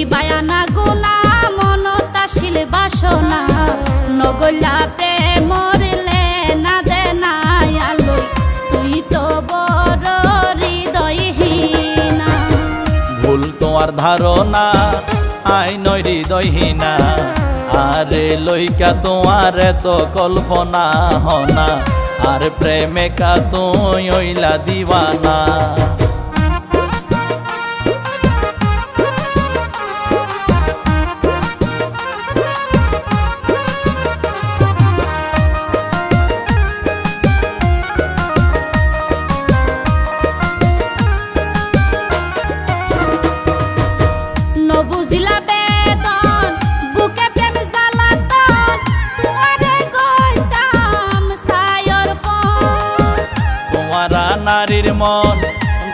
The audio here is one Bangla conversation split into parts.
গরিবায়ানা গুনা মনতাশীল বাসনা। নগলা তুই তো বড় হৃদয়হীনা। ভুল তোমার ধারণা, আই নয় হৃদয়হীনা। আরে লইকা তোমার এত কল্পনা হনা। আর প্রেমিকা তুই ওইলা দিবানা। নারীর মন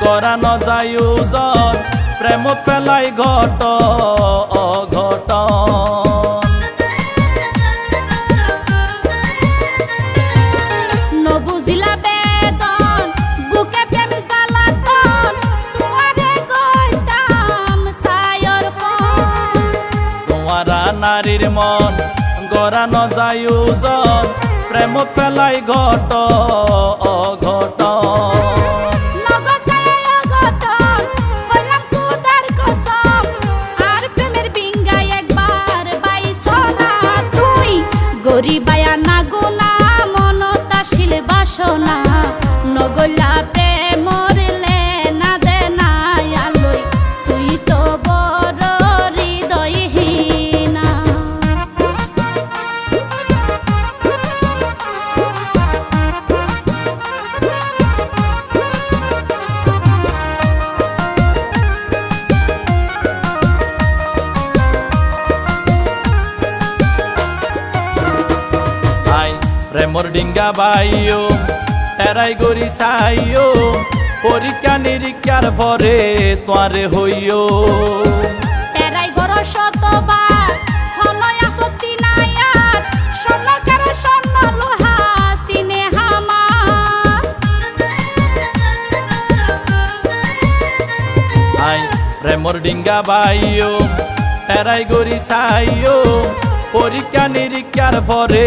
গড়ানো যায় ওজন প্রেম পেলাই ঘট তোমারা নারীর মন গড়ানো যায় ওজন প্রেম পেলাই ঘট প্রেমর ডিঙ্গা বাইও এরাই গরি সাইও পরীক্ষা নিরীক্ষার পরে তোয়ারে হইও তেরাই গর শতবার হনয় আপত্তি নাই আর স্বর্ণকার স্বর্ণ লোহা সিনে হামার। আই প্রেমর ডিঙ্গা বাইও এরাই গরি সাইও পরীক্ষা নিরীক্ষার পরে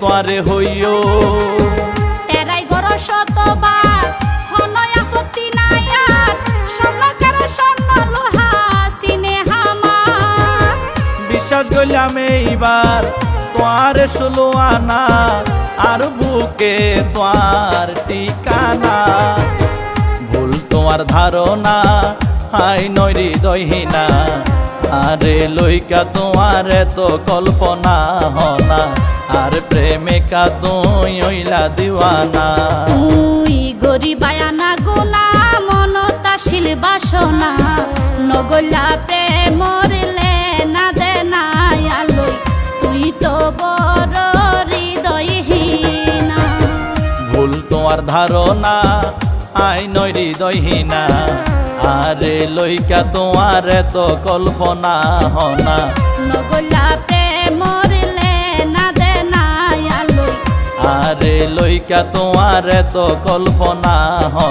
তোয়ারে হইও। তেরাই গর শতবার হনয় আপত্তি নাই আর স্বর্ণকার স্বর্ণ লোহা সিনে হামার। বিশ্বাস করলাম এইবার তোয়ার ষোলো আনা আর বুকে তোয়ার ঠিকানা। ভুল তোমার ধারণা হাই নয় হৃদয়হীনা আরে লইকা তোমার এত কল্পনা হনা আর প্রেমিকা তুই ওইলা দিওয়ানা। তুই গরিবায়ানা গুনা মনতাশীল বাসনা নগলা আলোই তুই তো বড় হৃদয়হীনা। ভুল তোমার ধারণা আই নয় হৃদয়হীনা। আরে লইকা তোমার এত কল্পনা হনা। নগলা আরে লইকা তোমার এত কল্পনা হনা।